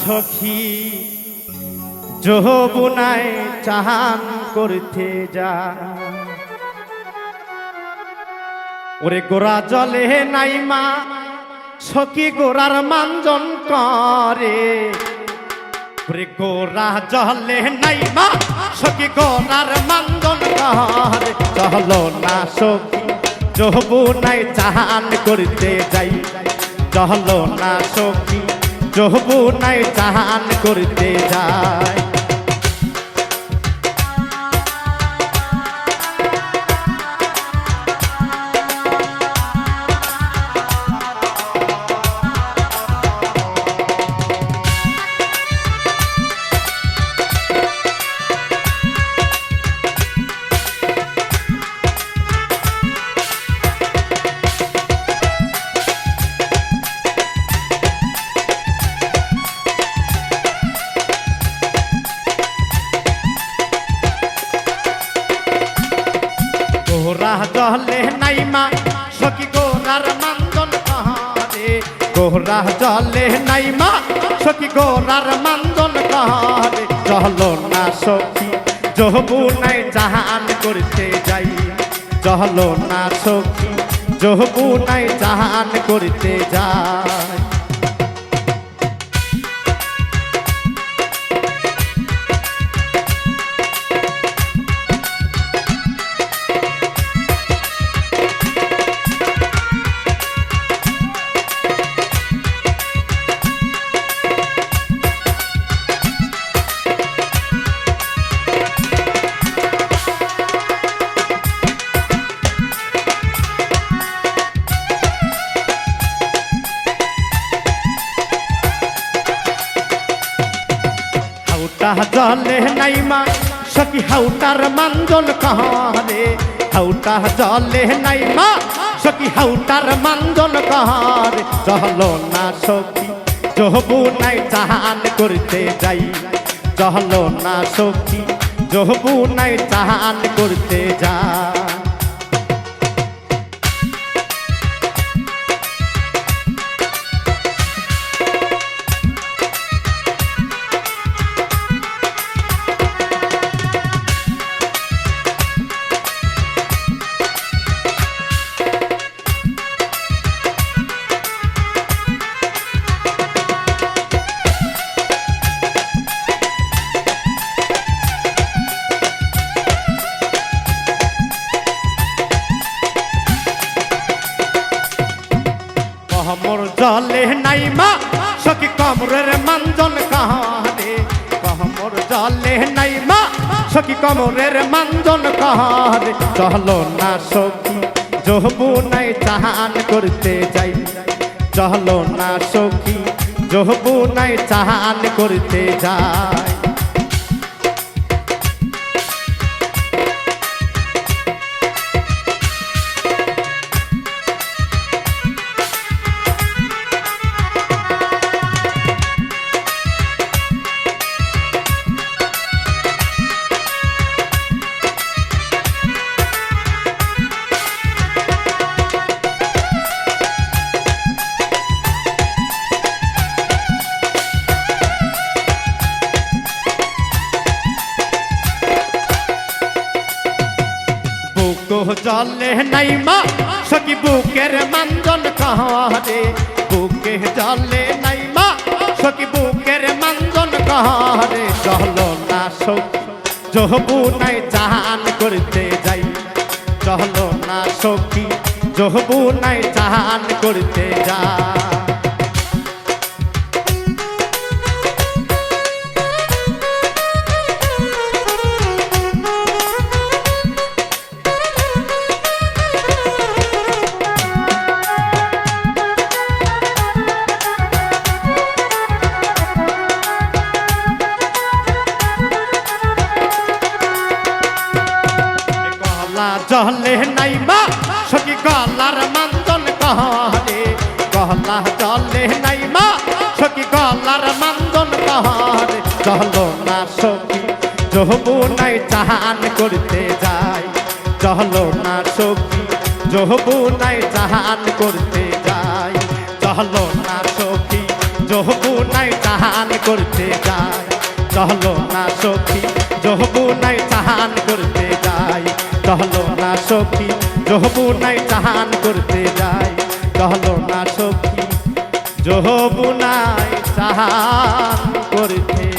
সখী যহবুনায় চাহান করতে যা ওরে গোরা জলে নাই মা, সখী গোরার মানজন করে। ওরে গোরা জলে নাই মা, সখী গোরার মানজন করে। চলো না সখী যহবুনায় চাহান করতে যাই। চলো না সখী যহবুনায় চাহান করতে যায়। জলে নাইমা সখী গোরার মান্দন কাহারে গোরা জলে নাইমা সখী গোরার মান্দন কাহারে চলো না সখী জহবু নাই জাহান করতে যাই চলো না সখী জহবু নাই জাহান করতে যাই হাউটা জলে নাই মা সখী হাউটার মানজন কাহারে। হাউটা জলে নাই মা সখী হাউটার মানজন কাহারে। চলো না সখী জহবু নাই চাহান করতে যাই। চলো না সখী জহবু নাই চাহান করতে জলে নাই মা, সখী কমরের মানজন কাহারে? কমর জলে নাই মা, সখী কমরের মানজন কাহারে? চলো না সখি জহবু নাই চাহান করতে যাই। চলো না সখি জহবু নাই চাহান করতে যাই। জলে নাই মা, সখী বুকের মানজন কাহারে? বুকে জলে নাই মা, সখী বুকের মানজন কাহারে? চলো না সখী জহবু নাই জাহান করতে যাই। চলো না সখী জহবু নাই জাহান করতে যাই। জলে নাই মা সখী গলার মান্দন কহরে গলা জলে নাই মা সখী গলার মান্দন কহরে চলো না সখী জহবু নাই চাহান করতে যাই চলো না সখী জহবু নাই চাহান করতে যাই চলো না সখী জহবু নাই চাহান করতে যায় চলো না সখী যহবুনাই চাহান করতে যাই চলো না সখী যহবুনাই চাহান করতে যাই। চলো না সখী যহবুনাই চাহান করতে